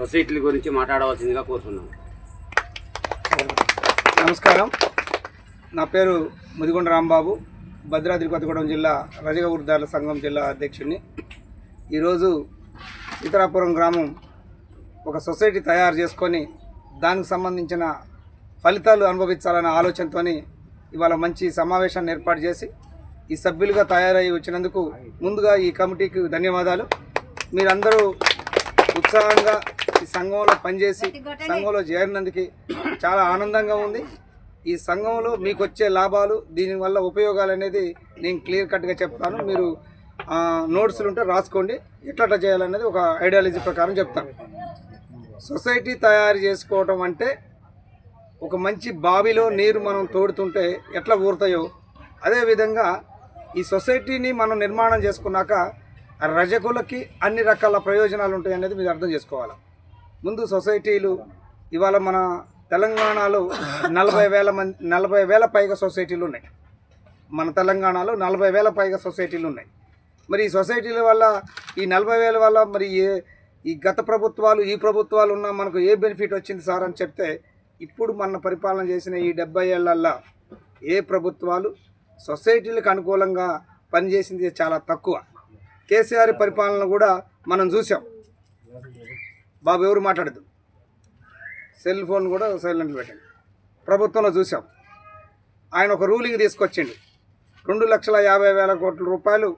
సొసైటీల గురించి మాట్లాడవలసిందిగా కోరుతున్నాం. నమస్కారం. నా పేరు ముదిగొండ రాంబాబు. భద్రాద్రి కొత్తగూడెం జిల్లా రజక వృద్ధాల సంఘం జిల్లా అధ్యక్షుడిని. ఈరోజు ఇతరాపురం గ్రామం ఒక సొసైటీ తయారు చేసుకొని దానికి సంబంధించిన ఫలితాలు అనుభవించాలనే ఆలోచనతో ఇవాళ మంచి సమావేశాన్ని ఏర్పాటు చేసి ఈ సభ్యులుగా తయారై వచ్చినందుకు ముందుగా ఈ కమిటీకి ధన్యవాదాలు. మీరందరూ ఉత్సాహంగా ఈ సంఘంలో పనిచేసి సంఘంలో చేరినందుకు చాలా ఆనందంగా ఉంది. ఈ సంఘంలో మీకు వచ్చే లాభాలు దీనివల్ల ఉపయోగాలు అనేది నేను క్లియర్ కట్గా చెప్తాను. మీరు నోట్స్లు ఉంటే రాసుకోండి. ఎట్లా చేయాలనేది ఒక ఐడియాలజీ ప్రకారం చెప్తాను. సొసైటీ తయారు చేసుకోవటం అంటే ఒక మంచి బావిలో నీరు మనం తోడుతుంటే ఎట్లా ఊరుతాయో అదేవిధంగా ఈ సొసైటీని మనం నిర్మాణం చేసుకున్నాక రజకులకి అన్ని రకాల ప్రయోజనాలు ఉంటాయి అనేది మీరు అర్థం చేసుకోవాలి. ముందు సొసైటీలు ఇవాళ మన తెలంగాణలో నలభై వేల మంది నలభై వేల పైగా సొసైటీలు ఉన్నాయి. మన తెలంగాణలో నలభై వేల పైగా సొసైటీలు ఉన్నాయి. మరి ఈ సొసైటీల వల్ల ఈ నలభై వేల వల్ల మరి ఏ ఈ గత ప్రభుత్వాలు ఈ ప్రభుత్వాలు ఉన్న మనకు ఏ బెనిఫిట్ వచ్చింది సార్ అని చెప్తే ఇప్పుడు మన పరిపాలన చేసిన ఈ డెబ్బై ఏళ్ళల్లో ఏ ప్రభుత్వాలు సొసైటీలకు అనుకూలంగా పనిచేసింది చాలా తక్కువ. కేసీఆర్ పరిపాలన కూడా మనం చూసాం బాబు ఎవరు మాట్లాడద్దు. సెల్ ఫోన్ కూడా సైలెంట్ పెట్టండి. ప్రభుత్వంలో చూసాం. ఆయన ఒక రూలింగ్ తీసుకొచ్చిండు. రెండు లక్షల యాభై వేల కోట్ల రూపాయలు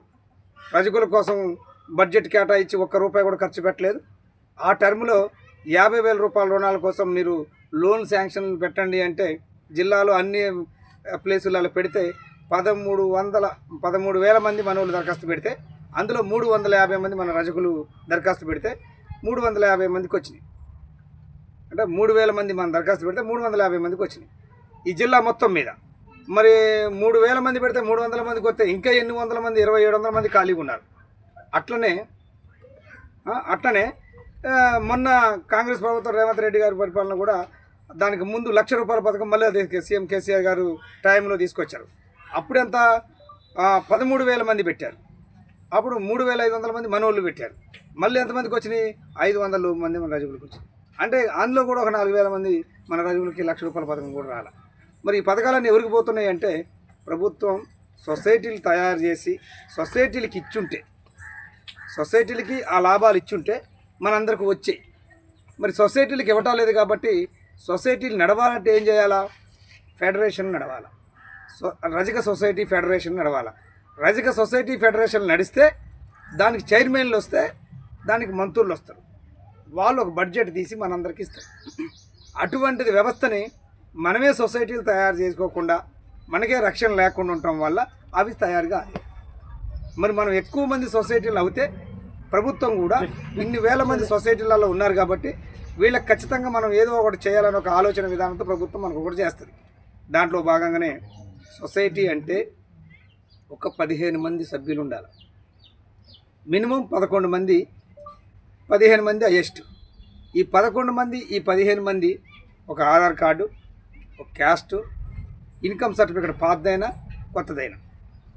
రజకుల కోసం బడ్జెట్ కేటాయించి ఒక్క రూపాయి కూడా ఖర్చు పెట్టలేదు. ఆ టర్మ్లో యాభై వేల రూపాయల రుణాల కోసం మీరు లోన్ శాంక్షన్ పెట్టండి అంటే జిల్లాలో అన్ని ప్లేసులలో పెడితే పదమూడు వందల పదమూడు వేల మంది మనవులు దరఖాస్తు పెడితే అందులో మూడు వందల యాభై మంది మన రజకులు దరఖాస్తు పెడితే మూడు వందల యాభై మందికి వచ్చినాయి. అంటే మూడు వేల మంది మన దరఖాస్తు పెడితే మూడు వందల యాభై మందికి వచ్చినాయి. ఈ జిల్లా మొత్తం మీద. మరి మూడు వేల మంది పెడితే మూడు వందల మందికి వస్తే ఇంకా ఎన్ని వందల మంది ఇరవై ఏడు వందల మంది ఖాళీగా ఉన్నారు. అట్లనే అట్లనే మొన్న కాంగ్రెస్ ప్రభుత్వం రేవంత్ రెడ్డి గారి పరిపాలన కూడా దానికి ముందు లక్ష రూపాయల పథకం మళ్ళీ అదే సీఎం కేసీఆర్ గారు టైంలో తీసుకొచ్చారు. అప్పుడెంత? పదమూడు వేల మంది పెట్టారు. అప్పుడు మూడు వేల ఐదు వందల మంది మనోళ్ళు పెట్టారు. మళ్ళీ ఎంతమందికి వచ్చినాయి? ఐదు వందల మంది మన రజకులకు వచ్చినాయి. అంటే అందులో కూడా ఒక నాలుగు వేల మంది మన రజకులకి లక్ష రూపాయల పథకం కూడా రాల. మరి ఈ పథకాలన్నీ ఎవరికి పోతున్నాయి అంటే ప్రభుత్వం సొసైటీలు తయారు చేసి సొసైటీలకి ఇచ్చుంటే సొసైటీలకి ఆ లాభాలు ఇచ్చుంటే మనందరికి వచ్చాయి. మరి సొసైటీలకు ఇవ్వటం లేదు కాబట్టి సొసైటీలు నడవాలంటే ఏం చేయాలా? ఫెడరేషన్ నడవాలా. సో రజక సొసైటీ ఫెడరేషన్ నడవాలా. రజక సొసైటీ ఫెడరేషన్ నడిస్తే దానికి చైర్మన్లు వస్తే దానికి మంత్రులు వస్తారు. వాళ్ళు ఒక బడ్జెట్ తీసి మనందరికి ఇస్తారు. అటువంటిది వ్యవస్థని మనమే సొసైటీలు తయారు చేసుకోకుండా మనకే రక్షణ లేకుండా ఉండటం వల్ల అవి తయారుగా మరి మనం ఎక్కువ మంది సొసైటీలు అవుతే ప్రభుత్వం కూడా ఇన్ని వేల మంది సొసైటీలలో ఉన్నారు కాబట్టి వీళ్ళకి ఖచ్చితంగా మనం ఏదో ఒకటి చేయాలని ఒక ఆలోచన విధానంతో ప్రభుత్వం మనకు ఒకటి చేస్తుంది. దాంట్లో భాగంగానే సొసైటీ అంటే ఒక పదిహేను మంది సభ్యులు ఉండాలి మినిమం పదకొండు మంది పదిహేను మంది హైయెస్ట్ ఈ పదకొండు మంది ఈ పదిహేను మంది ఒక ఆధార్ కార్డు ఒక క్యాస్ట్ ఇన్కమ్ సర్టిఫికేట్ పాతదైనా కొత్తదైనా.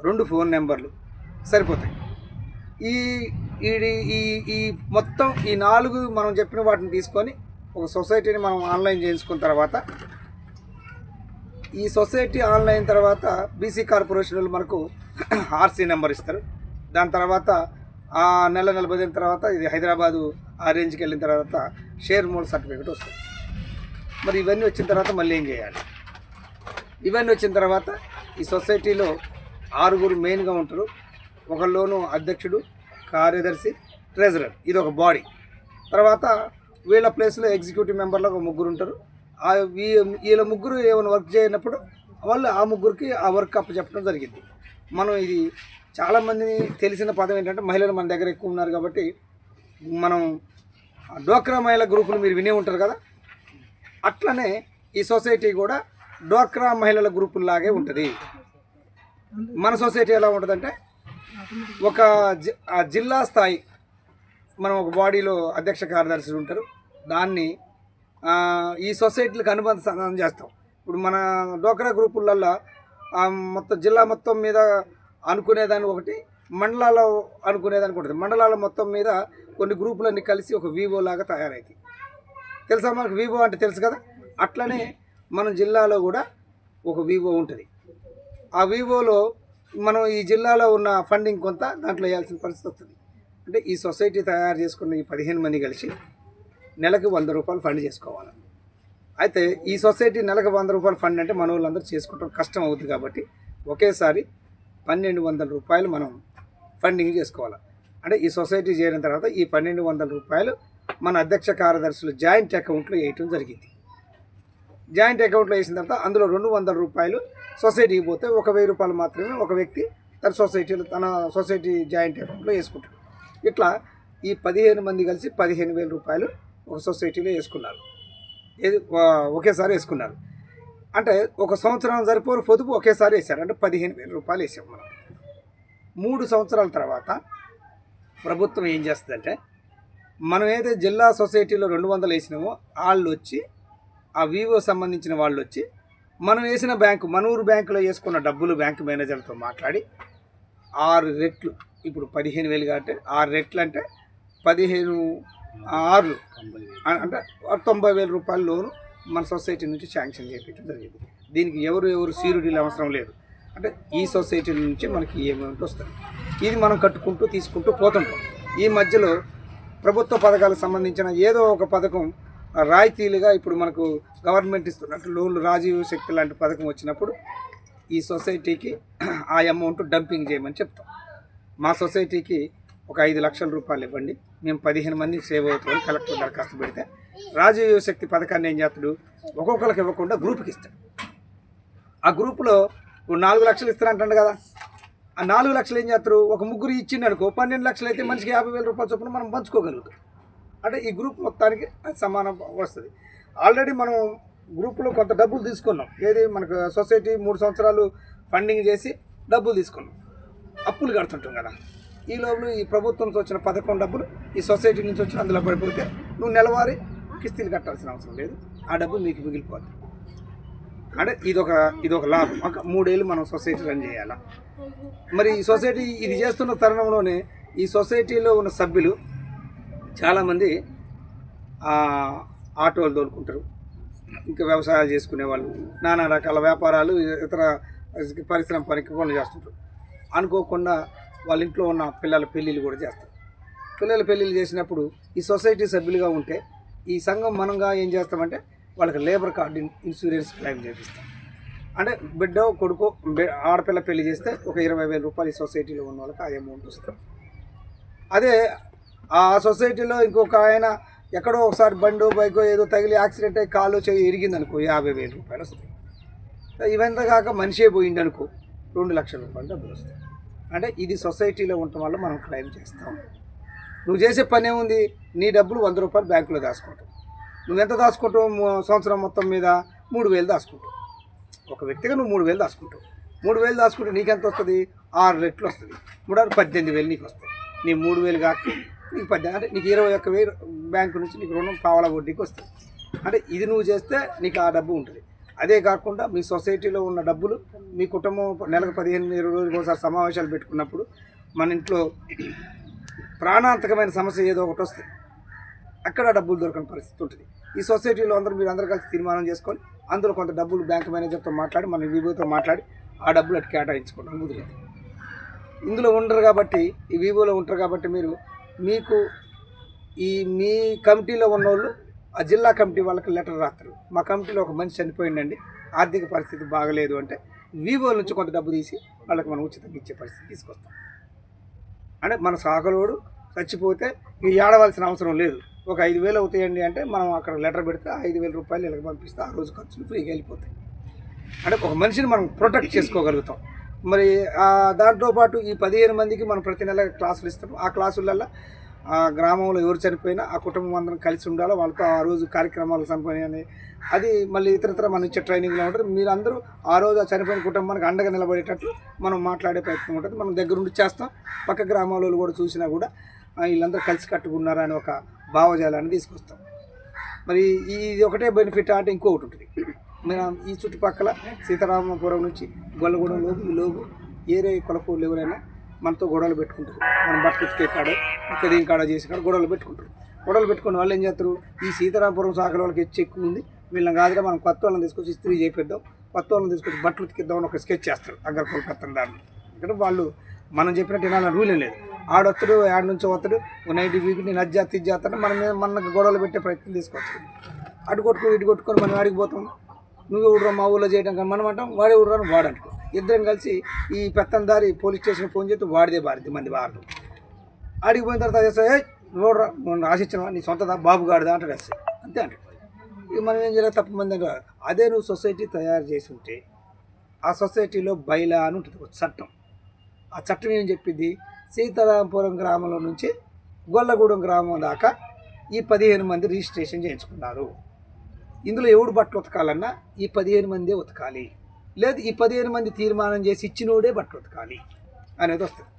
రెండు ఫోన్ నెంబర్లు సరిపోతాయి. ఈ ఈ ఈ ఈ మొత్తం ఈ నాలుగు మనం చెప్పిన వాటిని తీసుకొని ఒక సొసైటీని మనం ఆన్లైన్ చేయించుకున్న తర్వాత ఈ సొసైటీ ఆన్లైన్ తర్వాత బీసీ కార్పొరేషన్ వాళ్ళు మనకు ఆర్సీ నెంబర్ ఇస్తారు. దాని తర్వాత ఆ నెల నలభై దిన తర్వాత ఇది హైదరాబాదు ఆ రేంజ్కి వెళ్ళిన తర్వాత షేర్ మోల్ సర్టిఫికేట్ వస్తుంది. మరి ఇవన్నీ వచ్చిన తర్వాత మళ్ళీ ఏం చేయాలి? ఇవన్నీ వచ్చిన తర్వాత ఈ సొసైటీలో ఆరుగురు మెయిన్గా ఉంటారు. ఒకళ్ళలోను అధ్యక్షుడు కార్యదర్శి ట్రెజరర్. ఇది ఒక బాడీ. తర్వాత వీళ్ళ ప్లేస్లో ఎగ్జిక్యూటివ్ మెంబర్లో ఒక ముగ్గురు ఉంటారు. వీళ్ళ ముగ్గురు ఏమైనా వర్క్ చేయనప్పుడు వాళ్ళు ఆ ముగ్గురికి ఆ వర్క్ అప్పు చెప్పడం జరిగింది. మనం ఇది చాలామందిని తెలిసిన పదం ఏంటంటే మహిళలు మన దగ్గర ఎక్కువ ఉన్నారు కాబట్టి మనం డోక్రా మహిళా గ్రూపులు మీరు వినే ఉంటారు కదా? అట్లనే ఈ సొసైటీ కూడా డోక్రా మహిళల గ్రూపుల్లాగే ఉంటుంది. మన సొసైటీ ఎలా ఉంటుందంటే ఒక జి- జిల్లా స్థాయి మనం ఒక బాడీలో అధ్యక్ష కార్యదర్శులు ఉంటారు. దాన్ని ఈ సొసైటీలకు అనుబంధ సంధానం చేస్తాం. ఇప్పుడు మన డోక్రా గ్రూపులలో మొత్తం జిల్లా మొత్తం మీద అనుకునేదాన్ని ఒకటి మండలాల్లో అనుకునేదానికి ఉంటుంది మండలాల మొత్తం మీద కొన్ని గ్రూపులన్నీ కలిసి ఒక వివో లాగా తయారవుతాయి తెలుసా మనకు వివో అంటే తెలుసు కదా? అట్లనే మన జిల్లాలో కూడా ఒక వివో ఉంటుంది. ఆ వివోలో మనం ఈ జిల్లాలో ఉన్న ఫండింగ్ కొంత దాంట్లో వేయాల్సిన పరిస్థితి వస్తుంది. అంటే ఈ సొసైటీ తయారు చేసుకున్న ఈ పదిహేను మంది కలిసి నెలకు వంద రూపాయలు ఫండ్ చేసుకోవాలి. అయితే ఈ సొసైటీ నెలకు వంద రూపాయలు ఫండ్ అంటే మన వాళ్ళందరూ చేసుకోవటం కష్టం అవుతుంది కాబట్టి ఒకేసారి పన్నెండు వందల రూపాయలు మనం ఫండింగ్ చేసుకోవాలి. అంటే ఈ సొసైటీ చేరిన తర్వాత ఈ పన్నెండు వందల రూపాయలు మన అధ్యక్ష కార్యదర్శులు జాయింట్ అకౌంట్లో వేయటం జరిగింది. జాయింట్ అకౌంట్లో వేసిన తర్వాత అందులో రెండు వందల రూపాయలు సొసైటీకి పోతే ఒక వెయ్యి రూపాయలు మాత్రమే ఒక వ్యక్తి తన సొసైటీలో తన సొసైటీ జాయింట్ అకౌంట్లో వేసుకుంటాడు. ఇట్లా ఈ పదిహేను మంది కలిసి పదిహేను వేల రూపాయలు ఒక సొసైటీలో వేసుకున్నారు. ఏది ఒకేసారి వేసుకున్నారు. అంటే ఒక సంవత్సరం సరిపోరు పొదుపు ఒకేసారి వేశారు. అంటే పదిహేను వేల రూపాయలు వేసాం మనం. మూడు సంవత్సరాల తర్వాత ప్రభుత్వం ఏం చేస్తుందంటే మనం ఏదైతే జిల్లా సొసైటీలో రెండు వందలు వేసినామో వాళ్ళు వచ్చి ఆ వివో సంబంధించిన వాళ్ళు వచ్చి మనం వేసిన బ్యాంకు మనూరు బ్యాంకులో వేసుకున్న డబ్బులు బ్యాంకు మేనేజర్తో మాట్లాడి ఆరు రెట్లు ఇప్పుడు పదిహేను వేలు కాబట్టి ఆరు రెట్లు అంటే పదిహేను ఆరులు. అ- అంటే తొంభై వేల రూపాయల లోను మన సొసైటీ నుంచి శాంక్షన్ చేయించడం జరిగింది. దీనికి ఎవరు ఎవరు సీరుడీలు అవసరం లేదు. అంటే ఈ సొసైటీ నుంచి మనకి ఈ అమౌంట్ వస్తుంది? ఇది మనం కట్టుకుంటూ తీసుకుంటూ పోతుంటాం. ఈ మధ్యలో ప్రభుత్వ పథకాలకు సంబంధించిన ఏదో ఒక పథకం రాయితీలుగా ఇప్పుడు మనకు గవర్నమెంట్ ఇస్తున్నట్టు లోన్లు రాజీవ్ శక్తి లాంటి పథకం వచ్చినప్పుడు ఈ సొసైటీకి ఆ అమౌంట్ డంపింగ్ చేయమని చెప్తాం. మా సొసైటీకి ఒక ఐదు లక్షల రూపాయలు ఇవ్వండి. మేము పదిహేను మంది సేవ్ అవుతామని కలెక్టర్ దరఖాస్తు పెడితే రాజీవ్ శక్తి పథకాన్ని ఏం చేస్తాడు? ఒక్కొక్కరికి ఇవ్వకుండా గ్రూప్కి ఇస్తాడు. ఆ గ్రూపులో ఇప్పుడు నాలుగు లక్షలు ఇస్తారంటాడు కదా. ఆ నాలుగు లక్షలు ఏం చేస్తారు? ఒక ముగ్గురు ఇచ్చిండు అనుకో పన్నెండు లక్షలు అయితే మనిషికి యాభై వేల రూపాయల చొప్పున మనం పంచుకోగలుగుతాం. అంటే ఈ గ్రూప్ మొత్తానికి అది సమానం వస్తుంది. ఆల్రెడీ మనం గ్రూప్లో కొంత డబ్బులు తీసుకున్నాం. ఏది మనకు సొసైటీ మూడు సంవత్సరాలు ఫండింగ్ చేసి డబ్బులు తీసుకున్నాం. అప్పులు కడుతుంటాం కదా. ఈ లోపల ఈ ప్రభుత్వంతో వచ్చిన పథకం డబ్బులు ఈ సొసైటీ నుంచి వచ్చి అందులో పడిపోతే నువ్వు నెలవారీ కిస్తీలు కట్టాల్సిన అవసరం లేదు. ఆ డబ్బు మీకు మిగిలిపోతుంది అంటే ఇదొక ఇదొక లాభం. ఒక మూడేళ్ళు మనం సొసైటీ రన్ చేయాలా? మరి ఈ సొసైటీ ఇది చేస్తున్న తరుణంలోనే ఈ సొసైటీలో ఉన్న సభ్యులు చాలామంది ఆటోలు తోలుకుంటారు. ఇంకా వ్యవసాయాలు చేసుకునే వాళ్ళు నానా రకాల వ్యాపారాలు ఇతర పరిశ్రమ పనికి పనులు చేస్తుంటారు. అనుకోకుండా వాళ్ళ ఇంట్లో ఉన్న పిల్లల పెళ్ళిళ్ళు కూడా చేస్తారు. పిల్లల పెళ్ళిళ్ళు చేసినప్పుడు ఈ సొసైటీ సభ్యులుగా ఉంటే ఈ సంఘం మనంగా ఏం చేస్తామంటే వాళ్ళకి లేబర్ కార్డు ఇన్సూరెన్స్ క్లెయిమ్ చేపిస్తాం. అంటే బిడ్డ కొడుకు ఆడపిల్ల పెళ్ళి చేస్తే ఒక ఇరవై వేల రూపాయలు ఈ సొసైటీలో ఉన్న వాళ్ళకి ఆ అమౌంట్ వస్తుంది. అదే ఆ సొసైటీలో ఇంకొక ఆయన ఎక్కడో ఒకసారి బండో బైకో ఏదో తగిలి యాక్సిడెంట్ అయ్యి కాలు చెయ్యి ఎరిగింది అనుకో యాభై వేల రూపాయలు వస్తాయి. ఇవంతా కాక మనిషే పోయిండనుకో రెండు లక్షల రూపాయలు డబ్బులు వస్తాయి. అంటే ఇది సొసైటీలో ఉండటం వల్ల మనం క్లెయిమ్ చేస్తాం. నువ్వు చేసే పని ఏముంది? నీ డబ్బులు వంద రూపాయలు బ్యాంకులో దాచుకోవటం నువ్వు ఎంత దాచుకుంటావు? సంవత్సరం మొత్తం మీద మూడు వేలు దాచుకుంటావు. ఒక వ్యక్తిగా నువ్వు మూడు వేలు దాచుకుంటావు. మూడు వేలు దాచుకుంటే నీకెంత వస్తుంది? ఆరు రెట్లు వస్తుంది. మూడు ఆరు పద్దెనిమిది వేలు నీకు వస్తాయి నీ మూడు వేలు కాక నీకు పద్దెనిమిది అంటే నీకు ఇరవై ఒక్క వేలు బ్యాంకు నుంచి నీకు రుణం కావాల వడ్డీకి వస్తుంది. అంటే ఇది నువ్వు చేస్తే నీకు ఆ డబ్బు ఉంటుంది. అదే కాకుండా మీ సొసైటీలో ఉన్న డబ్బులు మీ కుటుంబం నెలకు పదిహేను ఇరవై రోజులకు ఒకసారి సమావేశాలు పెట్టుకున్నప్పుడు మన ఇంట్లో ప్రాణాంతకమైన సమస్య ఏదో ఒకటి వస్తుంది అక్కడ డబ్బులు దొరకని పరిస్థితి ఉంటుంది. ఈ సొసైటీలో అందరూ మీరు అందరూ కలిసి తీర్మానం చేసుకొని అందులో కొంత డబ్బులు బ్యాంక్ మేనేజర్తో మాట్లాడి మన వివోతో మాట్లాడి ఆ డబ్బులు అటు కేటాయించుకోవడం కుదిరింది ఇందులో ఉండరు కాబట్టి ఈ వివోలో ఉంటారు కాబట్టి మీరు మీకు ఈ మీ కమిటీలో ఉన్నోళ్ళు ఆ జిల్లా కమిటీ వాళ్ళకి లెటర్ రాస్తారు. మా కమిటీలో ఒక మనిషి చనిపోయిందండి ఆర్థిక పరిస్థితి బాగలేదు అంటే వివో నుంచి కొంత డబ్బు తీసి వాళ్ళకి మనం ఉచితంగా ఇచ్చే పరిస్థితి తీసుకొస్తాం. అంటే మన సాగలోడు చచ్చిపోతే ఇక ఏడవలసిన అవసరం లేదు. ఒక ఐదు వేలు అవుతాయండి అంటే మనం అక్కడ లెటర్ పెడితే ఐదు వేల రూపాయలు ఇలాగ పంపిస్తే ఆ రోజు ఖర్చులు ఫ్రీగా వెళ్ళిపోతాయి. అంటే ఒక మనిషిని మనం ప్రొటెక్ట్ చేసుకోగలుగుతాం. మరి దాంట్లో పాటు ఈ పదిహేను మందికి మనం ప్రతి నెల క్లాసులు ఇస్తాం. ఆ క్లాసులలో ఆ గ్రామంలో ఎవరు చనిపోయినా ఆ కుటుంబం అందరం కలిసి ఉండాలో. వాళ్ళతో ఆ రోజు కార్యక్రమాలు చనిపోయినాయి అది మళ్ళీ ఇతరత్ర మనం ఇచ్చే ట్రైనింగ్లో ఉంటుంది. మీరందరూ ఆ రోజు ఆ చనిపోయిన కుటుంబానికి అండగా నిలబడేటట్టు మనం మాట్లాడే ప్రయత్నం ఉంటుంది. మనం దగ్గరుండి చేస్తాం. పక్క గ్రామాలలో కూడా చూసినా కూడా వీళ్ళందరూ కలిసి కట్టుకున్నారని ఒక భావజాలాన్ని తీసుకొస్తాం. మరి ఇది ఒకటే బెనిఫిట్ అంటే ఇంకొకటి ఉంటుంది. మీరు ఈ చుట్టుపక్కల సీతారామపురం నుంచి గొల్లగూడెం లోపు లోపు ఏరే కొలకూరు ఎవరైనా మనతో గొడవలు పెట్టుకుంటారు. మనం బట్టలు ఉతికే కాడ ఇంకా దీని కాడ చేసే కాడ గొడవలు పెట్టుకుంటారు. గొడవలు పెట్టుకున్న వాళ్ళు ఏం చేస్తారు? ఈ సీతారామపురం సాగర వాళ్ళకి హెచ్చు ఎక్కువ ఉంది. వీళ్ళని కాదుగా మనం కొత్త వాళ్ళని తీసుకొచ్చి ఇస్త్రీ చేపిద్దాం. కొత్త వాళ్ళని తీసుకొచ్చి బట్టలు ఉతికిద్దాం అని ఒక స్కెచ్ చేస్తారు అగ్గర పెత్తన దాన్ని. ఇక్కడ వాళ్ళు మనం చెప్పినట్టు వినాలని రూల్ ఏం లేదు. ఆడొత్తడు ఆడ నుంచి వస్తాడు నైట్ వీక్ నేను అజ్జా తిజ్జాస్తాడు మన మీద మనకు గొడవలు పెట్టే ప్రయత్నం తీసుకోవచ్చు అటు కొట్టుకుని ఇటు కొట్టుకొని మనం ఆడికి పోతాం. నువ్వు ఊడరా మా ఊళ్ళో చేయడం కానీ మనం అంటాం వాడే ఊడరా అని వాడు ఇద్దరం కలిసి ఈ పెత్తందారి పోలీస్ స్టేషన్ ఫోన్ చేస్తే వాడిదే బారిది మంది బారు ఆడికి పోయిన తర్వాత చేస్తా ఏ చూడరా రాసిచ్చినవా నీ సొంతదా బాబు గాడిదా అంటాడు ఎస్ఐ. అంతే అంటాడు. ఇక మనం ఏం చేయాలి? తప్పు మంది అంటే అదే నువ్వు సొసైటీ తయారు చేసి ఉంటే ఆ సొసైటీలో బైలా అని ఉంటుంది ఒక చట్టం. ఆ చట్టం ఏం చెప్పింది? సీతారాంపురం గ్రామంలో నుంచి గొల్లగూడెం గ్రామం దాకా ఈ పదిహేను మంది రిజిస్ట్రేషన్ చేయించుకున్నారు. ఇందులో ఎవడు బట్టలు ఉతకాలన్నా ఈ పదిహేను మందే ఉతకాలి. లేదు ఈ పదిహేను మంది తీర్మానం చేసి ఇచ్చినోడే బట్టలు ఉతకాలి అనేది వస్తుంది.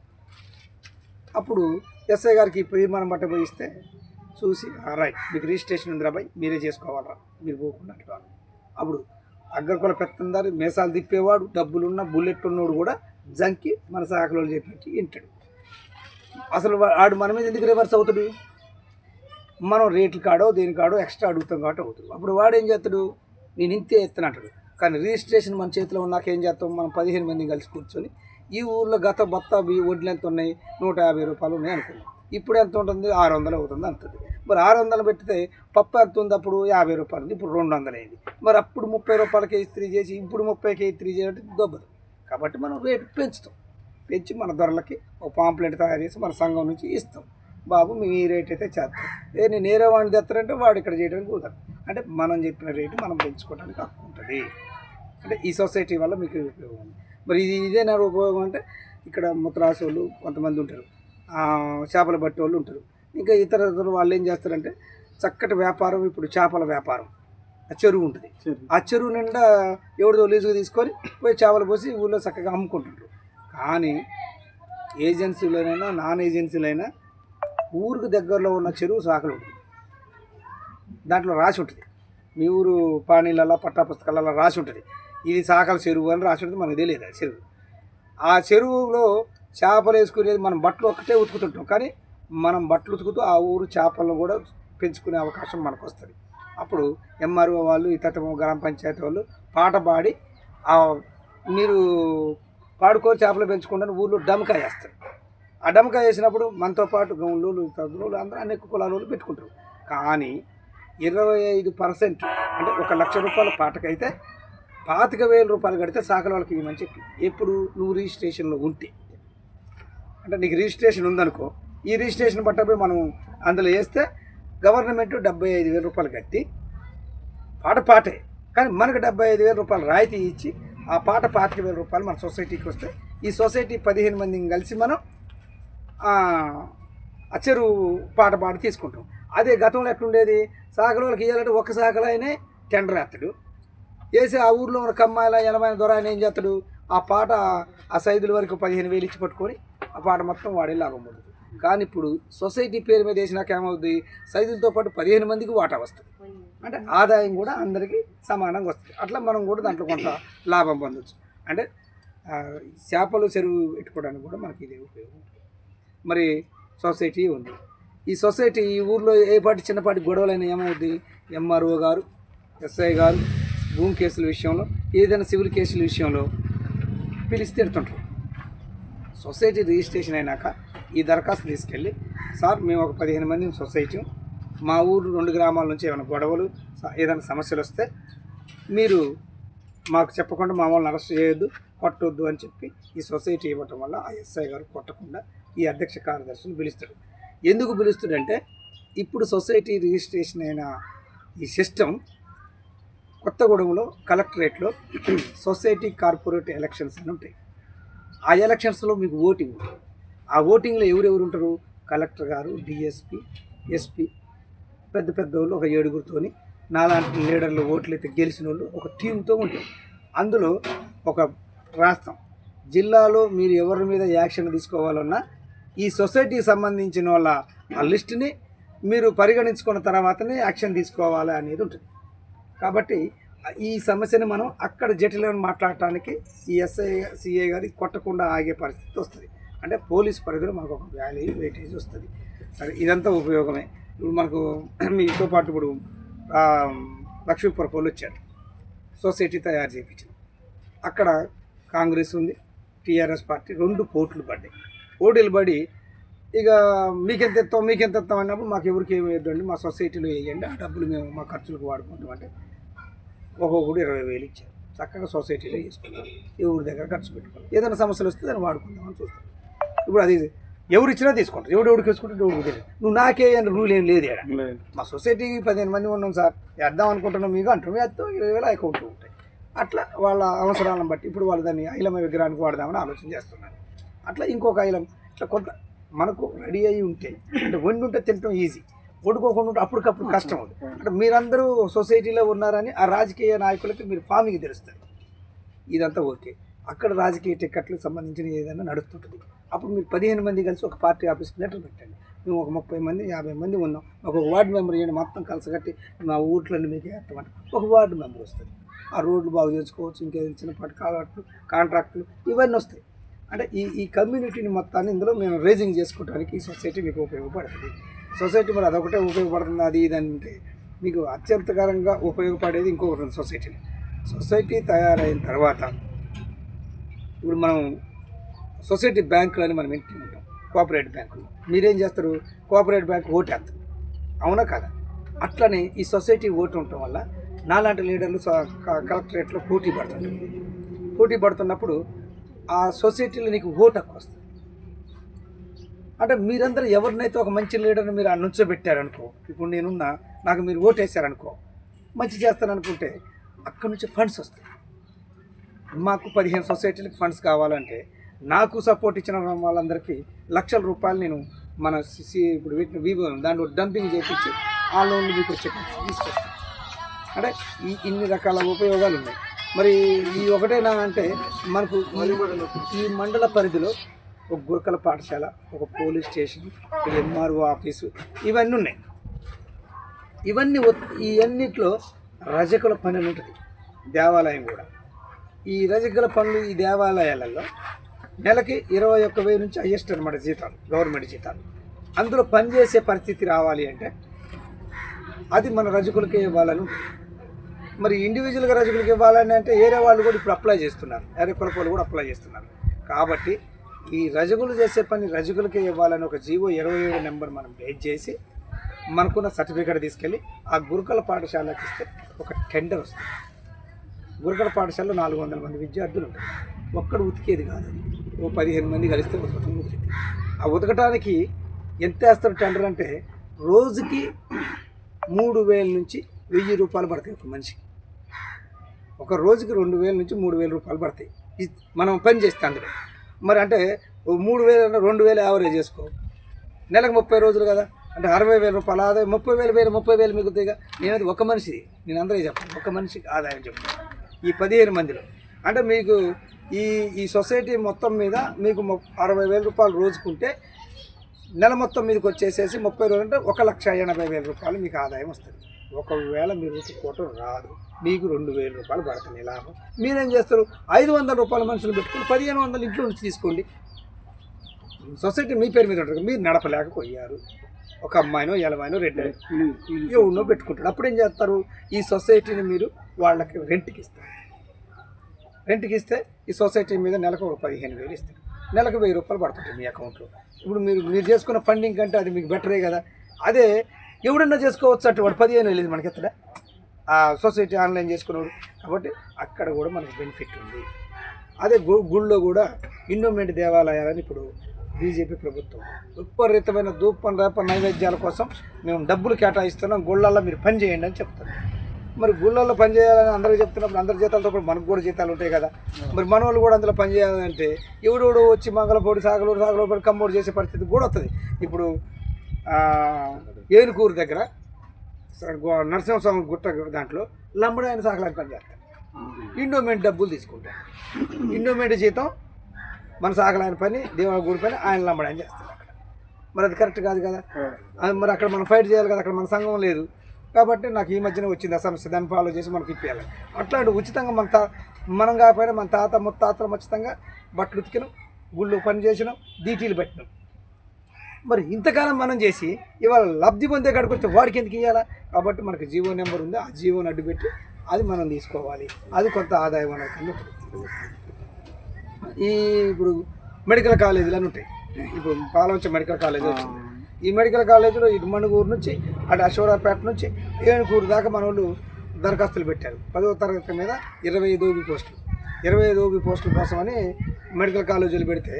అప్పుడు ఎస్ఐ గారికి తీర్మానం బట్ట పోయిస్తే చూసి "ఆ, రైట్ మీకు రిజిస్ట్రేషన్ ఉందిరా బాయ్ మీరే చేసుకోవాలరా మీరు పోకుండా అప్పుడు అగ్రకుల పెత్తందారు మేసాలు తిప్పేవాడు డబ్బులున్న బుల్లెట్ ఉన్నోడు కూడా జంకి మన శాఖలో చెప్పినట్టు వింటాడు. అసలు ఆడు మన మీద ఎందుకు రివర్స్ అవుతాడు? మనం రేట్లు కాడో దేని కాడో ఎక్స్ట్రా అడుగుతాం కాబట్టి అవుతుంది అప్పుడు వాడు ఏం చేస్తాడు? నేను ఇంతే ఎత్తున అంటాడు. కానీ రిజిస్ట్రేషన్ మన చేతిలో ఉన్నాక ఏం చేస్తాం? మనం పదిహేను మంది కలిసి కూర్చొని ఈ ఊర్లో గత బత్త వడ్లు ఎంత ఉన్నాయి? నూట యాభై రూపాయలు ఉన్నాయి అనుకున్నాం ఇప్పుడు ఎంత ఉంటుంది? ఆరు వందలు అవుతుంది అంతది మరి ఆరు వందలు పెట్టితే పప్పు ఎంత ఉంది అప్పుడు? యాభై రూపాయలు ఉంది. ఇప్పుడు రెండు వందలు అయింది. మరి అప్పుడు ముప్పై రూపాయలకి ఇస్త్రీ చేసి ఇప్పుడు ముప్పైకి ఇస్త్రీ చేయడం దొబ్బదు. కాబట్టి మనం రేటు పెంచుతాం. పెంచి మన ధరలకి ఒక పాంప్లెట్ తయారు చేసి మన సంఘం నుంచి ఇస్తాం. బాబు మేము ఈ రేట్ అయితే చేస్తాం. ఏ నేను నేరే వాడిని తెస్తారంటే వాడు ఇక్కడ చేయడానికి కుదరదు. అంటే మనం చెప్పిన రేటు మనం పెంచుకోవడానికి హక్కు ఉంటుంది. అంటే ఈ సొసైటీ వల్ల మీకు ఉపయోగం. ఉంది మరి ఇది ఇదేనా ఉపయోగం అంటే ఇక్కడ ముత్తరాసు వాళ్ళు కొంతమంది ఉంటారు. చేపలు పట్టే వాళ్ళు ఉంటారు. ఇంకా ఇతర ఇతర వాళ్ళు ఏం చేస్తారంటే చక్కటి వ్యాపారం ఇప్పుడు చేపల వ్యాపారం. ఆ చెరువు ఉంటుంది. ఆ చెరువు నిండా ఎవరిదో లీజుగా తీసుకొని పోయి చేపలు పోసి ఊళ్ళో చక్కగా అమ్ముకుంటుంటారు. కానీ ఏజెన్సీలోనైనా నాన్ ఏజెన్సీలైనా ఊరికి దగ్గరలో ఉన్న చెరువు శాఖలు ఉంటుంది. దాంట్లో రాసి ఉంటుంది. మీ ఊరు పానీలలో పట్టా పుస్తకాలలో రాసి ఉంటుంది. ఇది సాకల చెరువు అని రాసి ఉంటుంది మనకు తెలియదు ఆ చెరువు. ఆ చెరువులో చేపలు వేసుకునేది మనం బట్టలు ఒక్కటే ఉతుకుతుంటాం కానీ మనం బట్టలు ఉతుకుతూ ఆ ఊరు చేపలను కూడా పెంచుకునే అవకాశం మనకు వస్తుంది అప్పుడు ఎంఆర్ఓ వాళ్ళు ఇతర గ్రామ పంచాయతీ వాళ్ళు పాట పాడి ఆ మీరు పాడుకో చేపలు పెంచుకుంటాను ఊళ్ళో డమకాయ వేస్తారు. ఆ డమకాయ వేసినప్పుడు మనతో పాటు గౌన్లు తదులు అందరూ అనేక కులాలు పెట్టుకుంటారు. కానీ ఇరవై ఐదు పర్సెంట్ అంటే ఒక లక్ష రూపాయల పాటకైతే పాతిక వేల రూపాయలు కడితే సాకల వాళ్ళకి ఇవ్వమని చెప్పి. ఎప్పుడు నువ్వు రిజిస్ట్రేషన్లో ఉంటే. అంటే నీకు రిజిస్ట్రేషన్ ఉందనుకో ఈ రిజిస్ట్రేషన్ పట్టపోయి మనం అందులో వేస్తే గవర్నమెంట్ డెబ్బై ఐదు వేల రూపాయలు కట్టి పాట పాటే. కానీ మనకు డెబ్బై ఐదు వేల రూపాయలు రాయితీ ఇచ్చి ఆ పాట పాతిక వేల రూపాయలు మన సొసైటీకి వస్తే ఈ సొసైటీ పదిహేను మందిని కలిసి మనం అచ్చరు పాట పాట పాడి తీసుకుంటాం. అదే గతంలో ఎట్లుండేది? శాఖల వాళ్ళకి ఇవ్వాలంటే ఒక్క శాఖలో అయినే టెండర్ అత్తడు వేసి ఆ ఊర్లో ఉన్న కమ్మాయిల ఎనభై దొర ఆయన ఏం చేస్తాడు? ఆ పాట ఆ సైదుల వరకు పదిహేను వేలు ఇచ్చి పట్టుకొని ఆ పాట మొత్తం వాడే లాభం పడుతుంది కానీ ఇప్పుడు సొసైటీ పేరు మీద వేసినాక ఏమవుతుంది సైదులతో పాటు పదిహేను మందికి వాటా వస్తుంది. అంటే ఆదాయం కూడా అందరికీ సమానంగా వస్తుంది. అట్లా మనం కూడా దాంట్లో కొంత లాభం పొందొచ్చు. అంటే చేపలు చెరువు పెట్టుకోవడానికి కూడా మనకి ఇదే ఉపయోగం. మరి సొసైటీ ఉంది. ఈ సొసైటీ ఈ ఊర్లో ఏ పాటి చిన్నపాటి గొడవలైనా ఏమవుద్ది? ఎంఆర్ఓ గారు ఎస్ఐ గారు భూమి కేసుల విషయంలో ఏదైనా సివిల్ కేసుల విషయంలో పిలిచి తిడుతుంటారు. సొసైటీ రిజిస్ట్రేషన్ అయినాక ఈ దరఖాస్తు తీసుకెళ్ళి సార్ మేము ఒక పదిహేను మంది సొసైటీ మా ఊరు రెండు గ్రామాల నుంచి ఏమైనా గొడవలు ఏదైనా సమస్యలు వస్తే మీరు మాకు చెప్పకుండా మా వాళ్ళని అరెస్ట్ చేయొద్దు కొట్టొద్దు అని చెప్పి ఈ సొసైటీ ఇవ్వటం వల్ల ఆ ఎస్ఐ గారు కొట్టకుండా ఈ అధ్యక్ష కార్యదర్శిని పిలుస్తాడు. ఎందుకు పిలుస్తాడంటే ఇప్పుడు సొసైటీ రిజిస్ట్రేషన్ అయిన ఈ సిస్టమ్ కొత్తగూడెంలో కలెక్టరేట్లో సొసైటీ కార్పొరేట్ ఎలక్షన్స్ అని ఉంటాయి. ఆ ఎలక్షన్స్లో మీకు ఓటింగ్ ఉంటుంది. ఆ ఓటింగ్లో ఎవరెవరు ఉంటారు? కలెక్టర్ గారు డిఎస్పి ఎస్పి పెద్ద పెద్ద వాళ్ళు ఒక ఏడుగురితోని నాలాంటి లీడర్లు ఓట్లు అయితే గెలిచిన వాళ్ళు ఒక టీంతో ఉంటారు అందులో ఒక రాస్తాం. జిల్లాలో మీరు ఎవరి మీద యాక్షన్ తీసుకోవాలన్నా ఈ సొసైటీకి సంబంధించిన వాళ్ళ ఆ లిస్టుని మీరు పరిగణించుకున్న తర్వాతనే యాక్షన్ తీసుకోవాలి అనేది ఉంటుంది. కాబట్టి ఈ సమస్యని మనం అక్కడ జటిలను మాట్లాడటానికి ఈ ఎస్ఐ సిఐ గారి కొట్టకుండా ఆగే పరిస్థితి వస్తుంది. అంటే పోలీస్ పరిధిలో మనకు ఒక వాల్యూ వెయిటేజ్ వస్తుంది. సరే ఇదంతా ఉపయోగమే. ఇప్పుడు మనకు మీతో పాటు ఇప్పుడు ఆ, లక్ష్మీపురం వచ్చాడు. సొసైటీ తయారు చేయించింది అక్కడ కాంగ్రెస్ ఉంది టీఆర్ఎస్ పార్టీ రెండు పోట్లు పడ్డాయి. పోటీలు పడి ఇక మీకెంత ఎత్తాం మీకెంత ఎత్తాం అన్నప్పుడు మాకు ఎవరికి ఏమి వేయద్దండి మా సొసైటీలో వేయండి ఆ డబ్బులు మేము మా ఖర్చులకు వాడుకుంటాం అంటే ఒక్కొక్కడు ఇరవై వేలు ఇచ్చారు. చక్కగా సొసైటీలో చేసుకున్నాం ఎవరి దగ్గర ఖర్చు పెట్టుకోవాలి ఏదైనా సమస్యలు వస్తే దాన్ని వాడుకుందామని చూస్తాం ఇప్పుడు అది ఎవరు ఇచ్చినా తీసుకుంటారు. ఎవడు ఎవరికి వేసుకుంటే ఎవరికి తెలియదు నువ్వు నాకే అని రూల్ ఏం లేదు ఇక్కడ. మా సొసైటీకి పదిహేను మంది ఉన్నాం సార్. వేద్దాం అనుకుంటున్నాం. మీకు అంటాం వేస్తాం. ఇరవై వేల అకౌంట్ ఉంటాయి. అట్లా వాళ్ళ అవసరాలను బట్టి ఇప్పుడు వాళ్ళు దాన్ని ఐలమ విగ్రహానికి వాడదామని ఆలోచన చేస్తున్నారు. అట్లా ఇంకొక ఐలం ఇట్లా కొంత మనకు రెడీ అయ్యి ఉంటే అంటే వండి ఉంటే తినటం ఈజీ. వండుకోకుండా ఉంటే అప్పటికప్పుడు కష్టం అంటే మీరందరూ సొసైటీలో ఉన్నారని ఆ రాజకీయ నాయకులకి మీరు ఫామింగ్ తెలుస్తారు. ఇదంతా ఓకే. అక్కడ రాజకీయ టికెట్లకు సంబంధించిన ఏదైనా నడుస్తుంటుంది. అప్పుడు మీరు పదిహేను మంది కలిసి ఒక పార్టీ ఆఫీస్కి లెటర్ పెట్టండి. మేము ఒక ముప్పై మంది యాభై మంది ఉన్నాం. ఒక వార్డు మెంబర్ ఇవ్వండి మొత్తం కలిసికట్టి మా ఊర్లలో మీకు వేస్తామంటే ఒక వార్డు మెంబర్ వస్తుంది. ఆ రోడ్లు బాగు చేసుకోవచ్చు ఇంకేదైనా చిన్నపాటి కాంట్రాక్టులు కాంట్రాక్టులు ఇవన్నీ వస్తాయి. అంటే ఈ ఈ కమ్యూనిటీని మొత్తాన్ని ఇందులో మేము రేజింగ్ చేసుకోవడానికి ఈ సొసైటీ మీకు ఉపయోగపడుతుంది. సొసైటీ మరి అదొకటే ఉపయోగపడుతుంది అది ఇదంటే మీకు అత్యంతకరంగా ఉపయోగపడేది ఇంకొకటి సొసైటీని సొసైటీ. తయారైన తర్వాత ఇప్పుడు మనం సొసైటీ బ్యాంకులు అని మనం ఇంటి ఉంటాం కోఆపరేటివ్ బ్యాంకులు. మీరేం చేస్తారు? కోఆపరేటివ్ బ్యాంక్ ఓటు వేస్తారు. అవునా కదా? అట్లనే ఈ సొసైటీ ఓటు ఉండటం వల్ల నాలాంటి లీడర్లు స- క- కలెక్టరేట్లో పోటీ పడుతుంటారు. పోటీ పడుతున్నప్పుడు ఆ సొసైటీలో నీకు ఓటు హక్కు వస్తుంది. అంటే మీరందరూ ఎవరినైతే ఒక మంచి లీడర్ని మీరు నుంచోబెట్టారనుకో ఇప్పుడు నేనున్నా నాకు మీరు ఓటు వేసారనుకో మంచి చేస్తారనుకుంటే అక్కడి నుంచి ఫండ్స్ వస్తాయి. మాకు పదిహేను సొసైటీలకు ఫండ్స్ కావాలంటే నాకు సపోర్ట్ ఇచ్చిన వాళ్ళందరికీ లక్షల రూపాయలు నేను మన సిసి ఇప్పుడు వీటిని వీవో దాంట్లో డంపింగ్ చేయించి ఆ లోన్లు మీకు వచ్చే తీసుకొస్తాను అంటే ఈ ఇన్ని రకాల ఉపయోగాలు ఉన్నాయి. మరి ఈ ఒకటేనా అంటే మనకు ఈ మండల పరిధిలో ఒక గురకల పాఠశాల ఒక పోలీస్ స్టేషన్ ఒక ఎంఆర్ఓ ఆఫీసు ఇవన్నీ ఉన్నాయి. ఇవన్నీ ఇవన్నిట్లో రజకుల పని ఉంటుంది. దేవాలయం కూడా. ఈ రజకుల పనులు ఈ దేవాలయాలలో నెలకి ఇరవై ఒక్క వెయ్యి నుంచి హయ్యెస్ట్ అనమాట జీతాలు గవర్నమెంట్ జీతాలు. అందులో పనిచేసే పరిస్థితి రావాలి అంటే అది మన రజకులకే ఇవ్వాలని మరి ఇండివిజువల్గా రజకులకి ఇవ్వాలని అంటే ఏరే వాళ్ళు కూడా ఇప్పుడు అప్లై చేస్తున్నారు. ఏరే కులపాలు కూడా అప్లై చేస్తున్నారు. కాబట్టి ఈ రజకులు చేసే పని రజకులకే ఇవ్వాలని ఒక జీవో ఇరవై ఏడు నెంబర్ మనం బేస్ చేసి మనకున్న సర్టిఫికేట్ తీసుకెళ్ళి ఆ గురుకుల పాఠశాలకి ఇస్తే ఒక టెండర్ వస్తుంది. గురుకుల పాఠశాలలో నాలుగు వందల మంది విద్యార్థులు ఉంటారు. ఒక్కడు ఉతికేది కాదు అది. ఓ పదిహేను మంది కలిస్తే ఉతకటం ఉతికింది ఆ ఉతకటానికి ఎంత వేస్తారు టెండర్ అంటే రోజుకి మూడు వేల నుంచి వెయ్యి రూపాయలు పడతాయి ఒక మనిషికి. ఒక రోజుకి రెండు వేల నుంచి మూడు వేల రూపాయలు పడతాయి. మనం పని చేస్తే అందులో. మరి అంటే ఓ మూడు వేల రెండు వేలు యావరేజ్ చేసుకో. నెలకు ముప్పై రోజులు కదా అంటే అరవై వేల రూపాయలు ఆదాయం ముప్పై వేలు వేలు ముప్పై వేలు మిగులుతాయిగా నేనది ఒక మనిషిది నేను అందరికీ చెప్పాను ఒక మనిషికి ఆదాయం చెప్తాను ఈ పదిహేను మందిలో. అంటే మీకు ఈ ఈ సొసైటీ మొత్తం మీద మీకు అరవై వేల రూపాయలు రోజుకుంటే నెల మొత్తం మీదకి వచ్చేసేసి ముప్పై రోజులు అంటే ఒక లక్ష ఎనభై వేల రూపాయలు మీకు ఆదాయం వస్తుంది. ఒకవేళ మీరు ఉతుక్కోవటం రాదు. మీకు రెండు వేల రూపాయలు పడుతుంది లాభం. మీరేం చేస్తారు? ఐదు వందల రూపాయల మనుషులు పెట్టుకుని పదిహేను వందలు ఇంట్లో నుంచి తీసుకోండి. సొసైటీ మీ పేరు మీద ఉంటుంది మీరు నడపలేకపోయారు. ఒక అమ్మాయినో ఎలమాయినో రెండు ఎవరినో పెట్టుకుంటాడు అప్పుడు ఏం చేస్తారు? ఈ సొసైటీని మీరు వాళ్ళకి రెంట్కి ఇస్తారు. రెంట్కి ఇస్తే ఈ సొసైటీ మీద నెలకు ఒక పదిహేను వేలు ఇస్తారు. నెలకు వెయ్యి రూపాయలు పడుతుంది మీ అకౌంట్లో. ఇప్పుడు మీరు మీరు చేసుకున్న ఫండింగ్ కంటే అది మీకు బెటరే కదా. అదే ఎవడన్నా చేసుకోవచ్చు అంటే వాడు పదిహేను వేలు మనకి ఎత్తడా సొసైటీ ఆన్లైన్ చేసుకున్నాడు కాబట్టి అక్కడ కూడా మనకు బెనిఫిట్ ఉంది. అదే గు గుళ్ళో కూడా ఇండోమెంట్ దేవాలయాలని ఇప్పుడు బీజేపీ ప్రభుత్వం విపరీతమైన ధూపం రేప నైవేద్యాల కోసం మేము డబ్బులు కేటాయిస్తున్నాం. గుళ్ళల్లో మీరు పని చేయండి అని చెప్తారు మరి గుళ్ళల్లో పని చేయాలని అందరికీ చెప్తున్నప్పుడు అందరి జీతాలతో పాటు మనకు కూడా జీతాలు ఉంటాయి కదా. మరి మన వాళ్ళు కూడా అందులో పని చేయాలంటే ఎవడోడు వచ్చి మంగళపూడి సాగలూరు సాగలూరు కమ్మోడు చేసే పరిస్థితి కూడా వస్తుంది ఇప్పుడు ఏనుకూరు దగ్గర నరసింహస్వామి గుట్ట దాంట్లో లంబడి ఆయన సాగలాంటి పని చేస్తారు. ఇండోమెంట్ డబ్బులు తీసుకుంటారు. ఇండోమెంట్ జీతం మన సాగలాయన పని దేవుడి గుడి పని ఆయన లంబడి ఆయన చేస్తారు అక్కడ. మరి అది కరెక్ట్ కాదు కదా? మరి అక్కడ మనం ఫైట్ చేయాలి కదా? అక్కడ మన సంఘం లేదు. కాబట్టి నాకు ఈ మధ్యన వచ్చింది ఆ సమస్య. దాన్ని ఫాలో చేసి మనకి ఇప్పించాలి అట్లాంటి ఉచితంగా మన తా మనం కాకపోయినా మన తాత ముత్తాతలు ఉచితంగా బట్టలు ఉతికినాం గుళ్ళు పని చేసినాం డీటీలు పెట్టినాం. మరి ఇంతకాలం మనం చేసి ఇవాళ లబ్ధి పొందే కాడికి వస్తే వాడికి ఎందుకు ఇవ్వాలా కాబట్టి మనకు జీవో నెంబర్ ఉంది ఆ జీవోని అడ్డు పెట్టి అది మనం తీసుకోవాలి. అది కొంత ఆదాయం ఉంటుంది. ఈ ఇప్పుడు మెడికల్ కాలేజీలు అని ఉంటాయి. ఇప్పుడు పాలవంచ మెడికల్ కాలేజ్ వచ్చింది. ఈ మెడికల్ కాలేజీలో ఇటు మణుగూరు నుంచి అటు అశోరాపేట నుంచి ఏనుకూరు దాకా మన వాళ్ళు దరఖాస్తులు పెట్టారు. పదవ తరగతి మీద ఇరవై ఐదు ఓబీ పోస్టులు. ఇరవై ఐదు ఓబీ పోస్టుల కోసమని మెడికల్ కాలేజీలు పెడితే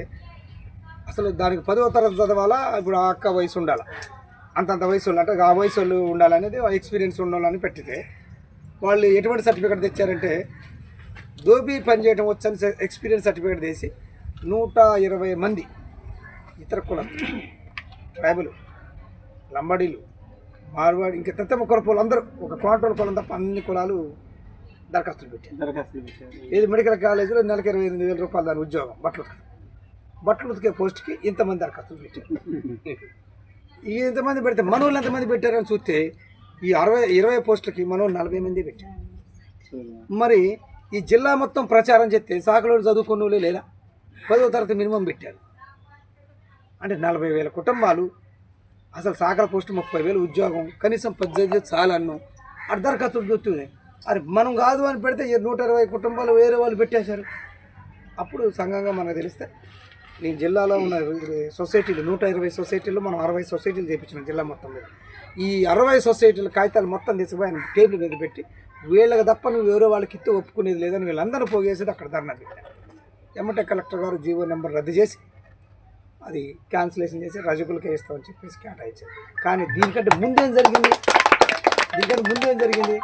అసలు దానికి పదవ తరగతి చదవాలా? ఇప్పుడు ఆ అక్క వయసు ఉండాలి? అంతంత వయసు వాళ్ళు అంటే ఆ వయసు వాళ్ళు ఉండాలనేది ఎక్స్పీరియన్స్ ఉండాలని పెట్టితే వాళ్ళు ఎటువంటి సర్టిఫికేట్ తెచ్చారంటే దోబీ పనిచేయడం వచ్చని ఎక్స్పీరియన్స్ సర్టిఫికేట్ తీసి నూట ఇరవై మంది ఇతర కులం ట్రైబల్ లంబాడీలు మార్వాడి ఇంకా తెత్త ముక్కల కులం అందరూ ఒక క్వాంటల్ కులం తప్ప అన్ని కులాలు దరఖాస్తులు పెట్టారు. దరఖాస్తులు పెట్టారు. ఏది మెడికల్ కాలేజీలో నెలకి ఇరవై ఎనిమిది వేల రూపాయలు దాని ఉద్యోగం బట్టలు. బట్టలు ఉతికే పోస్ట్కి ఇంతమంది దరఖాస్తులు పెట్టారు. ఈ ఇంతమంది పెడితే మనోళ్ళు ఎంతమంది పెట్టారని చూస్తే ఈ అరవై ఇరవై పోస్టులకి మనోళ్ళు నలభై మంది పెట్టారు. మరి ఈ జిల్లా మొత్తం ప్రచారం చేస్తే సాకలోడు చదువుకున్న వాళ్ళే లేదా పదో తరగతి మినిమం పెట్టారు. అంటే నలభై వేల కుటుంబాలు అసలు సాకల పోస్ట్ ముప్పై వేలు ఉద్యోగం కనీసం పద్దెనిమిది చాలు అన్నం అటు దరఖాస్తులు చూస్తున్నాయి అరే మనం కాదు అని పెడితే నూట ఇరవై కుటుంబాలు వేరే వాళ్ళు పెట్టేశారు. అప్పుడు సంఘంగా మనకు తెలిస్తే నేను జిల్లాలో ఉన్న సొసైటీలు నూట ఇరవై సొసైటీలు మనం అరవై సొసైటీలు చేయించినాం జిల్లా మొత్తం మీద. ఈ అరవై సొసైటీల కాగితాలు మొత్తం తీసుకుపోయి ఆయన టేబుల్ మీద పెట్టి వీళ్ళకి తప్ప నువ్వు వేరే వాళ్ళకి ఇస్తే ఒప్పుకునేది లేదని వీళ్ళందరూ పోగేసేది అక్కడ ధర్నా పెట్టారు ఎమ్మటే కలెక్టర్ గారు జీవో నెంబర్ రద్దు చేసి అది క్యాన్సిలేషన్ చేసి రజకులకే ఇస్తామని చెప్పేసి కేటాయించారు. కానీ దీనికంటే ముందేం జరిగింది? దీనికంటే ముందేం జరిగింది?